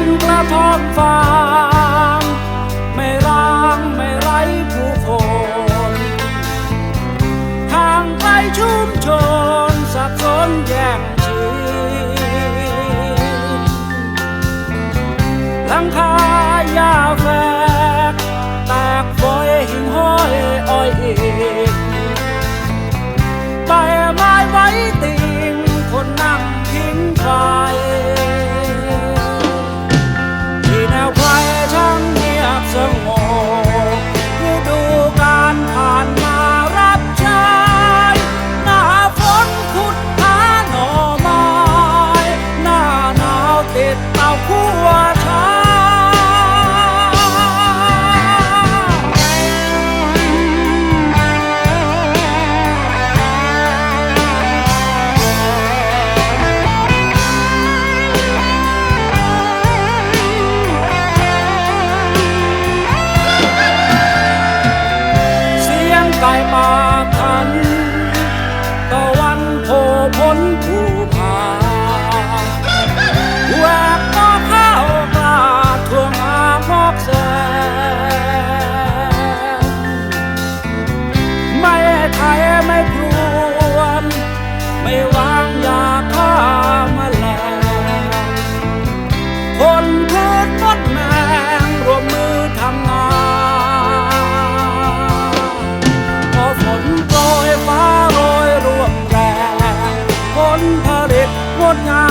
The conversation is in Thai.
็นกระทอบฟางไม่ร้างไม่ไร้ผู้คนห่างไกลชุมชนสับสนแย่งชิงลังคายาแฝกแตกฝอยหิ่งห้อยอ้อยอิ Oh. ngọt ngào.